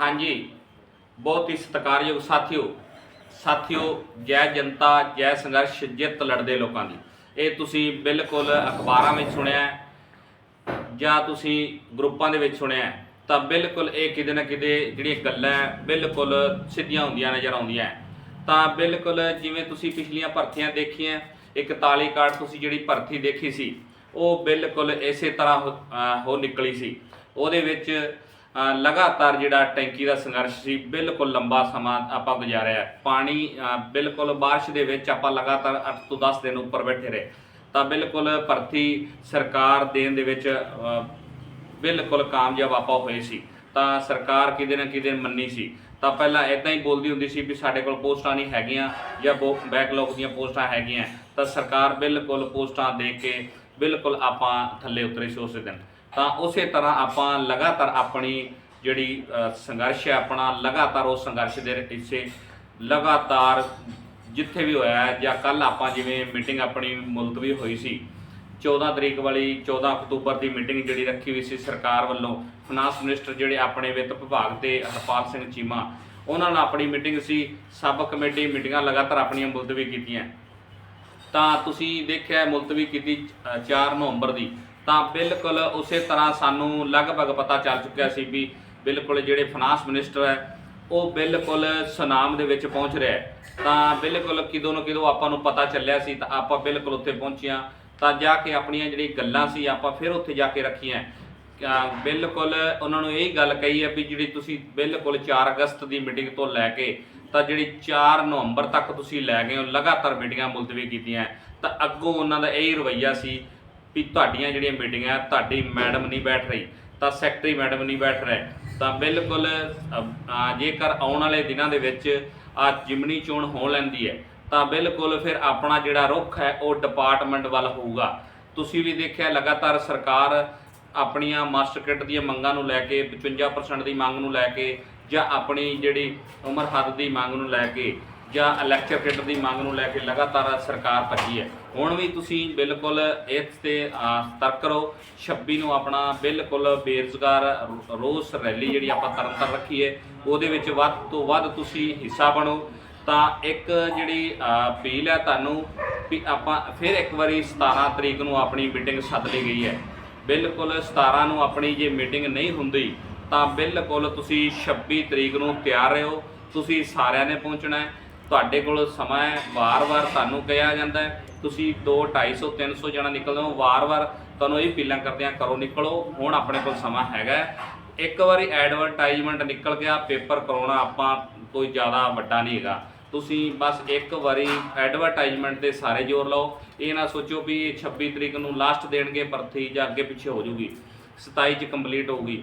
ਹਾਂਜੀ। ਬਹੁਤ ਹੀ ਸਤਿਕਾਰਯੋਗ ਸਾਥੀਓ ਸਾਥੀਓ, ਜੈ ਜਨਤਾ, ਜੈ ਸੰਘਰਸ਼, ਜਿੱਤ ਲੜਦੇ ਲੋਕਾਂ ਦੀ। ਇਹ ਤੁਸੀਂ ਬਿਲਕੁਲ ਅਖਬਾਰਾਂ ਵਿੱਚ ਸੁਣਿਆ ਜਾਂ ਤੁਸੀਂ ਗਰੁੱਪਾਂ ਦੇ ਵਿੱਚ ਸੁਣਿਆ ਤਾਂ ਬਿਲਕੁਲ ਇਹ ਕਿਤੇ ਨਾ ਕਿਤੇ ਜਿਹੜੀਆਂ ਗੱਲਾਂ ਬਿਲਕੁਲ ਸਿੱਧੀਆਂ ਹੁੰਦੀਆਂ ਨਜ਼ਰ ਆਉਂਦੀਆਂ ਹੈ। ਤਾਂ ਬਿਲਕੁਲ ਜਿਵੇਂ ਤੁਸੀਂ ਪਿਛਲੀਆਂ ਭਰਤੀਆਂ ਦੇਖੀਆਂ 41 ਕਾਰਡ ਤੁਸੀਂ ਜਿਹੜੀ ਭਰਤੀ ਦੇਖੀ ਸੀ, ਉਹ ਬਿਲਕੁਲ ਇਸੇ ਤਰ੍ਹਾਂ ਹੋ- ਅਹ ਨਿਕਲੀ ਸੀ। ਉਹਦੇ ਵਿੱਚ ਲਗਾਤਾਰ ਜਿਹੜਾ ਟੈਂਕੀ ਦਾ ਸੰਘਰਸ਼ ਸੀ, ਬਿਲਕੁਲ ਲੰਬਾ ਸਮਾਂ ਆਪਾਂ ਗੁਜ਼ਾਰਿਆ ਪਾਣੀ ਬਿਲਕੁਲ ਬਾਰਿਸ਼ ਦੇ ਵਿੱਚ ਆਪਾਂ ਲਗਾਤਾਰ 8 ਤੋਂ 10 ਦਿਨ ਉੱਪਰ ਬੈਠੇ ਰਹੇ। ਤਾਂ ਬਿਲਕੁਲ ਭਰਤੀ ਸਰਕਾਰ ਦੇਣ ਦੇ ਵਿੱਚ ਬਿਲਕੁਲ ਕਾਮਯਾਬ ਆਪਾਂ ਹੋਏ ਸੀ। ਤਾਂ ਸਰਕਾਰ ਕਿਤੇ ਨਾ ਕਿਤੇ ਮੰਨੀ ਸੀ। ਤਾਂ ਪਹਿਲਾਂ ਇਦਾਂ ਹੀ ਬੋਲਦੀ ਹੁੰਦੀ ਸੀ ਵੀ ਸਾਡੇ ਕੋਲ ਪੋਸਟਾਂ ਨਹੀਂ ਹੈਗੀਆਂ ਜਾਂ ਬੈਕਲੌਗ ਦੀਆਂ ਪੋਸਟਾਂ ਹੈਗੀਆਂ। ਤਾਂ ਸਰਕਾਰ ਬਿਲਕੁਲ ਪੋਸਟਾਂ ਦੇ ਕੇ ਬਿਲਕੁਲ ਆਪਾਂ ਥੱਲੇ ਉਤਰੇ ਸੀ ਉਸੇ ਦਿਨ। ਤਾਂ ਉਸੇ ਤਰ੍ਹਾਂ ਆਪਾਂ ਲਗਾਤਾਰ ਆਪਣੀ ਜਿਹੜੀ ਸੰਘਰਸ਼ ਹੈ ਆਪਣਾ ਲਗਾਤਾਰ ਉਹ ਸੰਘਰਸ਼ ਦੇ ਹਿੱਸੇ ਲਗਾਤਾਰ ਜਿੱਥੇ ਵੀ ਹੋਇਆ ਜਾਂ ਕੱਲ ਆਪਾਂ ਜਿਵੇਂ ਮੀਟਿੰਗ ਆਪਣੀ ਮੁਲਤਵੀ ਹੋਈ ਸੀ 14 ਤਰੀਕ ਵਾਲੀ 14 ਅਕਤੂਬਰ ਦੀ ਮੀਟਿੰਗ ਜਿਹੜੀ ਰੱਖੀ ਹੋਈ ਸੀ ਸਰਕਾਰ ਵੱਲੋਂ ਫਾਈਨਾਂਸ ਮਿਨਿਸਟਰ ਜਿਹੜੇ ਆਪਣੇ ਵਿੱਤ ਵਿਭਾਗ ਦੇ ਹਰਪਾਲ ਸਿੰਘ ਚੀਮਾ ਉਹਨਾਂ ਨਾਲ ਆਪਣੀ ਮੀਟਿੰਗ ਸੀ ਸਬ ਕਮੇਟੀ ਮੀਟਿੰਗਾਂ ਲਗਾਤਾਰ ਆਪਣੀਆਂ ਮੁਲਤਵੀ ਕੀਤੀਆਂ। ਤਾਂ ਤੁਸੀਂ ਦੇਖਿਆ ਮੁਲਤਵੀ ਕੀਤੀ ਅ, 4 ਨਵੰਬਰ ਦੀ। ਤਾਂ ਬਿਲਕੁਲ ਉਸੇ ਤਰ੍ਹਾਂ ਸਾਨੂੰ ਲਗਭਗ ਪਤਾ ਚੱਲ ਚੁੱਕਿਆ ਸੀ ਵੀ ਬਿਲਕੁਲ ਜਿਹੜੇ ਫਾਈਨਾਂਸ ਮਿਨਿਸਟਰ ਹੈ, ਉਹ ਬਿਲਕੁਲ ਸੁਨਾਮ ਦੇ ਵਿੱਚ ਪਹੁੰਚ ਰਿਹਾ ਤਾਂ ਬਿਲਕੁਲ ਕਿਦੋਂ ਨਾ ਕਿਦੋਂ ਆਪਾਂ ਨੂੰ ਪਤਾ ਚੱਲਿਆ ਸੀ, ਤਾਂ ਆਪਾਂ ਬਿਲਕੁਲ ਉੱਥੇ ਪਹੁੰਚੀਆਂ। ਤਾਂ ਜਾ ਕੇ ਆਪਣੀਆਂ ਜਿਹੜੀ ਗੱਲਾਂ ਸੀ, ਆਪਾਂ ਫਿਰ ਉੱਥੇ ਜਾ ਕੇ ਰੱਖੀਆਂ। ਬਿਲਕੁਲ ਉਹਨਾਂ ਨੂੰ ਇਹ ਗੱਲ ਕਹੀ ਹੈ ਵੀ ਜਿਹੜੀ ਤੁਸੀਂ ਬਿਲਕੁਲ 4 ਅਗਸਤ ਦੀ ਮੀਟਿੰਗ ਤੋਂ ਲੈ ਕੇ, ਤਾਂ ਜਿਹੜੀ 4 ਨਵੰਬਰ ਤੱਕ ਤੁਸੀਂ ਲੈ ਗਏ ਹੋ, ਲਗਾਤਾਰ ਮੀਟਿੰਗਾਂ ਮੁਲਤਵੀ ਕੀਤੀਆਂ। ਤਾਂ ਅੱਗੋਂ ਉਹਨਾਂ ਦਾ ਇਹ ਰਵੱਈਆ ਸੀ ਵੀ ਤੁਹਾਡੀਆਂ ਜਿਹੜੀਆਂ ਮੀਟਿੰਗਾਂ, ਤੁਹਾਡੀ ਮੈਡਮ ਨਹੀਂ ਬੈਠ ਰਹੀ, ਤਾਂ ਸੈਕਟਰੀ ਮੈਡਮ ਨਹੀਂ ਬੈਠ ਰਹੇ। ਤਾਂ ਬਿਲਕੁਲ ਜੇਕਰ ਆਉਣ ਵਾਲੇ ਦਿਨਾਂ ਦੇ ਵਿੱਚ ਆ ਜਿਮਨੀ ਚੋਣ ਹੋ ਲੈਂਦੀ ਹੈ, ਤਾਂ ਬਿਲਕੁਲ ਫਿਰ ਆਪਣਾ ਜਿਹੜਾ ਰੁਖ ਹੈ, ਉਹ ਡਿਪਾਰਟਮੈਂਟ ਵੱਲ ਹੋਊਗਾ। ਤੁਸੀਂ ਵੀ ਦੇਖਿਆ, ਲਗਾਤਾਰ ਸਰਕਾਰ ਆਪਣੀਆਂ ਮਾਸਟਰ ਕਿੱਟ ਦੀਆਂ ਮੰਗਾਂ ਨੂੰ ਲੈ ਕੇ 55% ਦੀ ਮੰਗ ਨੂੰ ਲੈ ਕੇ ਜਾਂ ਆਪਣੀ ਜਿਹੜੀ ਉਮਰ ਹੱਦ ਦੀ ਮੰਗ ਨੂੰ ਲੈ ਕੇ ਜਾਂ ਲੈਕਚਰ ਕਿੱਟ ਦੀ ਮੰਗ ਨੂੰ ਲੈ ਕੇ ਲਗਾਤਾਰ ਸਰਕਾਰ ਭੱਜੀ ਹੈ। ਹੁਣ ਵੀ ਤੁਸੀਂ ਬਿਲਕੁਲ ਇਸ ਤੇ ਸਤਰਕ ਰਹੋ। 26 ਨੂੰ ਆਪਣਾ ਬਿਲਕੁਲ ਬੇਰੁਜ਼ਗਾਰ ਰੋਸ ਰੈਲੀ ਜਿਹੜੀ ਆਪਾਂ ਤਰਨਤਾਰਨ ਰੱਖੀ ਹੈ, ਉਹਦੇ ਵਿੱਚ ਵੱਧ ਤੋਂ ਵੱਧ ਤੁਸੀਂ ਹਿੱਸਾ ਬਣੋ। ਤਾਂ ਇੱਕ ਜਿਹੜੀ ਅਪੀਲ ਹੈ ਤੁਹਾਨੂੰ ਵੀ ਆਪਾਂ ਫਿਰ ਇੱਕ ਵਾਰੀ 17 ਤਰੀਕ ਨੂੰ ਆਪਣੀ ਮੀਟਿੰਗ ਸੱਦ ਲਈ ਗਈ ਹੈ। ਬਿਲਕੁਲ 17 ਨੂੰ ਆਪਣੀ ਜੇ ਮੀਟਿੰਗ ਨਹੀਂ ਹੁੰਦੀ, ਤਾਂ ਬਿਲਕੁਲ ਤੁਸੀਂ 26 ਤਰੀਕ ਨੂੰ ਤਿਆਰ ਰਹੋ। ਤੁਸੀਂ ਸਾਰਿਆਂ ਨੇ ਪਹੁੰਚਣਾ ਹੈ। ਤੁਹਾਡੇ ਕੋਲ ਸਮਾਂ ਹੈ, ਵਾਰ-ਵਾਰ ਤੁਹਾਨੂੰ ਕਿਹਾ ਜਾਂਦਾ ਹੈ। ਤੁਸੀਂ 2 250 300 ਜਣਾ ਨਿਕਲਦੇ ਹੋ, ਵਾਰ-ਵਾਰ ਤੁਹਾਨੂੰ ਇਹ ਅਪੀਲਾਂ ਕਰਦੇ ਆ ਕਰੋ ਨਿਕਲੋ, ਹੁਣ ਆਪਣੇ ਕੋਲ ਸਮਾਂ ਹੈਗਾ ਇੱਕ ਵਾਰੀ ਐਡਵਰਟਾਈਜ਼ਮੈਂਟ ਨਿਕਲ ਗਿਆ ਪੇਪਰ ਕਰਾਉਣਾ ਆਪਾਂ ਕੋਈ ਜ਼ਿਆਦਾ ਵੱਡਾ ਨਹੀਂ ਹੈਗਾ। ਤੁਸੀਂ ਬਸ ਇੱਕ ਵਾਰੀ ਐਡਵਰਟਾਈਜ਼ਮੈਂਟ ਤੇ ਸਾਰੇ ਜ਼ੋਰ ਲਾਓ। ਇਹ ਨਾ ਸੋਚੋ ਵੀ ਇਹ 26 ਤਰੀਕ ਨੂੰ ਲਾਸਟ ਦੇਣਗੇ, ਭਰਤੀ ਜਾਂ ਅੱਗੇ ਪਿੱਛੇ ਹੋ ਜੂਗੀ 27 ਚ ਕੰਪਲੀਟ ਹੋਊਗੀ।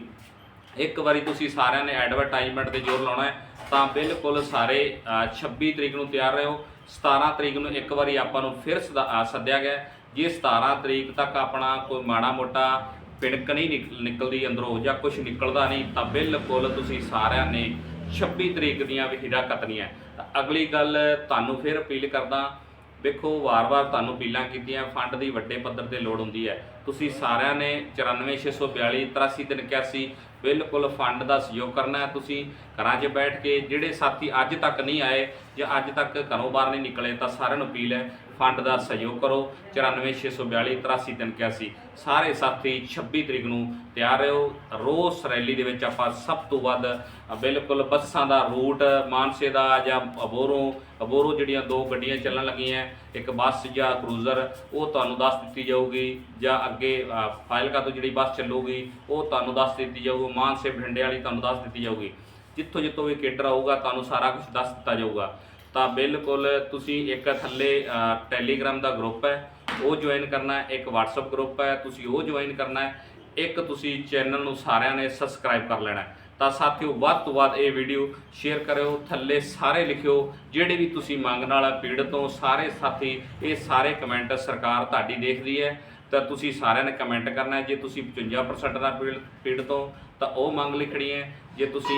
ਇੱਕ ਵਾਰੀ ਤੁਸੀਂ ਸਾਰਿਆਂ ਨੇ ਐਡਵਰਟਾਈਜ਼ਮੈਂਟ ਤੇ ਜ਼ੋਰ ਲਾਉਣਾ ਹੈ। ਤਾਂ ਬਿਲਕੁਲ ਸਾਰੇ ਅ, 26 ਤਰੀਕ ਨੂੰ ਤਿਆਰ ਰਹੋ। 17 ਤਰੀਕ ਨੂੰ ਇੱਕ ਵਾਰੀ ਆਪਾਂ ਨੂੰ ਫਿਰ ਸਦਾ- ਸੱਦਿਆ ਗਿਆ। ਜੇ 17 ਤਰੀਕ ਤੱਕ ਆਪਣਾ ਕੋਈ ਮਾੜਾ ਮੋਟਾ ਪਿਣਕ ਨਹੀਂ ਨਿਕ- ਨਿਕਲਦੀ ਅੰਦਰੋਂ ਜਾਂ ਕੁਝ ਨਿਕਲਦਾ ਨਹੀਂ ਤਾਂ ਬਿਲਕੁਲ ਤੁਸੀਂ ਸਾਰਿਆਂ ਨੇ 26 ਤਰੀਕ ਦੀਆਂ ਵੀ ਹੀਰਾ ਕੱਤਣੀਆਂ। ਤਾਂ ਅਗਲੀ ਗੱਲ ਤੁਹਾਨੂੰ ਫਿਰ ਅਪੀਲ ਕਰਦਾ ਵੇਖੋ ਵਾਰ-ਵਾਰ ਤੁਹਾਨੂੰ ਅਪੀਲਾਂ ਕੀਤੀਆਂ ਫੰਡ ਦੀ ਵੱਡੇ ਪੱਧਰ ਤੇ ਲੋੜ ਹੁੰਦੀ ਹੈ। ਤੁਸੀਂ ਸਾਰਿਆਂ ਨੇ 94642 83381 ਬਿਲਕੁਲ ਫੰਡ ਦਾ ਸਹਿਯੋਗ ਕਰਨਾ ਹੈ। ਤੁਸੀਂ ਘਰਾਂ 'ਚ ਬੈਠ ਕੇ ਜਿਹੜੇ ਸਾਥੀ ਅੱਜ ਤੱਕ ਨਹੀਂ ਆਏ ਜਾਂ ਅੱਜ ਤੱਕ ਘਰੋਂ ਬਾਹਰ ਨਹੀਂ ਨਿਕਲੇ, ਤਾਂ ਸਾਰਿਆਂ ਨੂੰ ਅਪੀਲ ਹੈ ਫੰਡ ਦਾ ਸਹਿਯੋਗ ਕਰੋ। 94642 83381 ਸਾਰੇ ਸਾਥੀ 26 ਤਰੀਕ ਨੂੰ ਤਿਆਰ ਰਹੋ। ਰੋਸ ਰੈਲੀ ਦੇ ਵਿੱਚ ਆਪਾਂ ਸਭ ਤੋਂ ਵੱਧ ਬਿਲਕੁਲ ਬੱਸਾਂ ਦਾ ਰੂਟ, ਮਾਨਸੇ ਦਾ ਜਾਂ ਅਬੋਰੋਂ ਅਬੋਰੋਂ ਜਿਹੜੀਆਂ ਦੋ ਗੱਡੀਆਂ ਚੱਲਣ ਲੱਗੀਆਂ, ਇੱਕ ਬੱਸ ਜਾਂ ਕਰੂਜ਼ਰ, ਉਹ ਤੁਹਾਨੂੰ ਦੱਸ ਦਿੱਤੀ ਜਾਊਗੀ। ਜਾਂ ਅੱਗੇ ਫਾਇਲਕਾ ਤੋਂ ਜਿਹੜੀ ਬੱਸ ਚੱਲੂਗੀ, ਉਹ ਤੁਹਾਨੂੰ ਦੱਸ ਦਿੱਤੀ ਜਾਊਗੀ। ਮਾਨਸੇ, ਬਠਿੰਡੇ ਵਾਲੀ ਤੁਹਾਨੂੰ ਦੱਸ ਦਿੱਤੀ ਜਾਊਗੀ। ਜਿੱਥੋਂ ਜਿੱਥੋਂ ਵੀ ਕੇਡਰ ਆਊਗਾ, ਤੁਹਾਨੂੰ ਸਾਰਾ ਕੁਝ ਦੱਸ ਦਿੱਤਾ ਜਾਊਗਾ। ਤਾਂ ਬਿਲਕੁਲ ਤੁਸੀਂ ਇੱਕ ਥੱਲੇ ਟੈਲੀਗ੍ਰਾਮ ਦਾ ਗਰੁੱਪ ਹੈ, ਉਹ ਜੁਆਇਨ ਕਰਨਾ ਹੈ, ਇੱਕ WhatsApp ਗਰੁੱਪ ਹੈ, ਤੁਸੀਂ ਉਹ ਜੁਆਇਨ ਕਰਨਾ ਹੈ, ਇੱਕ ਤੁਸੀਂ ਚੈਨਲ ਨੂੰ ਸਾਰਿਆਂ ਨੇ ਸਬਸਕ੍ਰਾਈਬ ਕਰ ਲੈਣਾ ਹੈ। ਤਾਂ ਸਾਥੀਓ, ਵੱਧ ਤੋਂ ਵੱਧ ਇਹ ਵੀਡੀਓ ਸ਼ੇਅਰ ਕਰਿਓ, ਥੱਲੇ ਸਾਰੇ ਲਿਖਿਓ, ਜਿਹੜੇ ਵੀ ਤੁਸੀਂ ਮੰਗ ਨਾਲ ਪੀੜਤ ਹੋ, ਸਾਰੇ ਸਾਥੀ, ਇਹ ਸਾਰੇ ਕਮੈਂਟ ਸਰਕਾਰ ਤੁਹਾਡੀ ਦੇਖਦੀ ਹੈ। ਤਾਂ ਤੁਸੀਂ ਸਾਰਿਆਂ ਨੇ ਕਮੈਂਟ ਕਰਨਾ ਜੇ ਤੁਸੀਂ 55% ਦਾ ਪੀੜ ਪੀੜਤ ਹੋ, ਤਾਂ ਉਹ ਮੰਗ ਲਿਖਣੀ ਹੈ। ਜੇ ਤੁਸੀਂ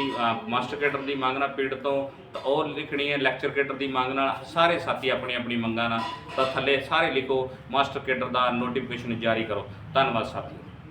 ਮਾਸਟਰ ਕੇਡਰ ਦੀ ਮੰਗ ਨਾਲ ਪੀੜਤ ਹੋ, ਤਾਂ ਉਹ ਲਿਖਣੀ ਹੈ। ਲੈਕਚਰ ਕੇਡਰ ਦੀ ਮੰਗ ਨਾਲ ਸਾਰੇ ਸਾਥੀ ਆਪਣੀ ਆਪਣੀ ਮੰਗਾਂ ਨਾਲ ਤਾਂ ਥੱਲੇ ਸਾਰੇ ਲਿਖੋ। ਮਾਸਟਰ ਕੇਡਰ ਦਾ ਨੋਟੀਫਿਕੇਸ਼ਨ ਜਾਰੀ ਕਰੋ। ਧੰਨਵਾਦ ਸਾਥੀਓ।